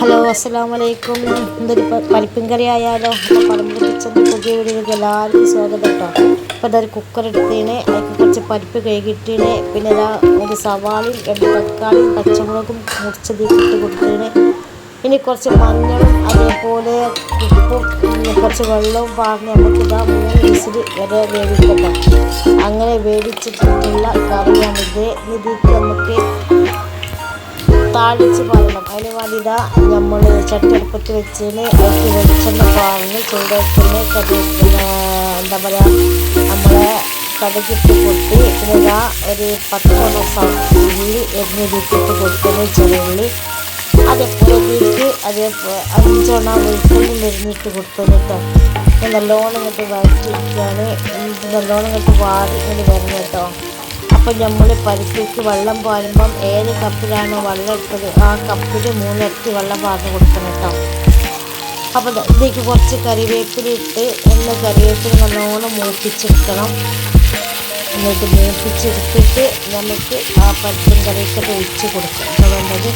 Hello അസ്സലാം വലൈക്കും പ- പരിപ്പും കറി ആയാലോ? പറമ്പിൽ കിച്ചന്റെ പുതിയ വീടുകൾക്ക് എല്ലാവർക്കും സ്വാഗതം കേട്ടോ. അപ്പോൾ ഇതൊരു കുക്കർ എടുത്തിന്. അതിൽ കുറച്ച് പരിപ്പ് കഴുകിയിട്ടിന്. പിന്നെ ഇതാ ഒരു സവാളയും രണ്ട് തക്കാളിയും പച്ചമുളകും മുറിച്ചത് ഇട്ട് കൊടുത്തിന്. ഇനി കുറച്ച് മഞ്ഞളും അതേപോലെ ഉപ്പും പിന്നെ കുറച്ച് വെള്ളവും പാർന്ന് നമുക്ക് ഇതാ മൂന്ന് വിസിൽ വരെ വേവിക്കട്ടെ അങ്ങനെ വേവിച്ചിട്ടുള്ള കറിയാണിത്. ഇതിലേക്ക് നമുക്ക് താളിച്ച് പാരണം അതിന് വേണ്ടിയിതാ നമ്മൾ ചട്ടിയടുപ്പത്ത് വെച്ചതിന് അതിൽ വെളിച്ചെണ്ണ പാർന്ന് ചൂടാക്കുന്ന കറിവേപ്പില എന്താ പറയുക നമ്മളെ കടകിട്ട് പൊട്ടി പിന്നെ ഒരു പത്ത് മണ ഉള്ളി വീട്ടിട്ട് കൊടുക്കുന്ന ചെറുള്ളി വീട്ടിൽ അതേപോലെ അഞ്ചെണ്ണ വെളുത്തുള്ളി എരിഞ്ഞിട്ട് കേട്ടോ. നല്ലോണം ഇങ്ങോട്ട് വഴറ്റിയിരിക്കുകയാണ് ഇത് നല്ലോണം ഇങ്ങോട്ട് വാടി ഇങ്ങനെ വരണം കേട്ടോ. അപ്പോൾ നമ്മൾ പരിപ്പിലേക്ക് വെള്ളം പാരുമ്പം ഏത് കപ്പിലാണോ വെള്ളം ഇട്ടത് ആ കപ്പിൽ മൂന്നിരട്ടി വെള്ളം പാർന്ന് കൊടുക്കണം കേട്ടോ അപ്പോൾ ദാ ഇതിലേക്ക് കുറച്ച് കറിവേപ്പില ഇട്ട് ഒന്ന് കറിവേപ്പില നല്ലോണം മൂപ്പിച്ചെടുക്കണം. എന്നിട്ട് മൂപ്പിച്ചെടുത്തിട്ട് നമുക്ക് ആ പരിപ്പും കറിയൊക്കെ ഒഴിച്ച് കൊടുക്കാം. അപ്പോൾ വേണ്ടത്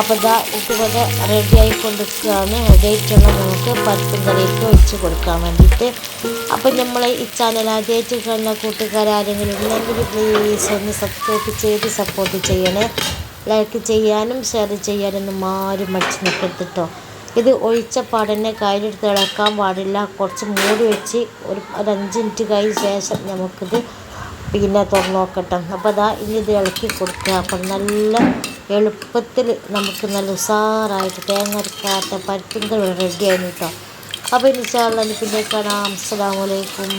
അപ്പോൾ ഇതാ ഇതുപോലെ റെഡിയായി ആയിക്കൊണ്ടിരിക്കുകയാണ് റെഡി ആയിട്ടുള്ള നമുക്ക് പരിപ്പും കറിയൊക്കെ ഒഴിച്ച് കൊടുക്കാൻ വേണ്ടിയിട്ട്. അപ്പോൾ നമ്മൾ ഈ ചാനൽ ആദ്യമായിട്ട് കാണുന്ന കൂട്ടുകാരാരെങ്കിലും ഉണ്ടെങ്കിൽ പ്ലീസ് ഒന്ന് സബ്സ്ക്രൈബ് ചെയ്ത് സപ്പോർട്ട് ചെയ്യണേ. ലൈക്ക് ചെയ്യാനും ഷെയർ ചെയ്യാനൊന്നും ആരും മടിച്ച് നിൽക്കരുത് കേട്ടോ ഇത് ഒഴിച്ച പാടന്നെ കയ്യിലെടുത്ത് ഇളക്കാൻ പാടില്ല. കുറച്ച് മൂടി വെച്ച് ഒരു ഒരു അഞ്ച് മിനിറ്റ് കഴിഞ്ഞ ശേഷം നമുക്കിത് പിന്നെ തുറന്നു നോക്കട്ടെ. അപ്പോൾ അതാ ഇനി ഇത് ഇളക്കി കൊടുക്കുക. അപ്പം നല്ല എളുപ്പത്തിൽ നമുക്ക് നല്ല ഉഷാറായിട്ട് തേങ്ങരക്കാത്ത പരിപ്പും കറി കേട്ടോ അപ്പോൾ ഇൻഷാല്ല പിന്നെ കാണാം. അസ്സാം വലൈക്കും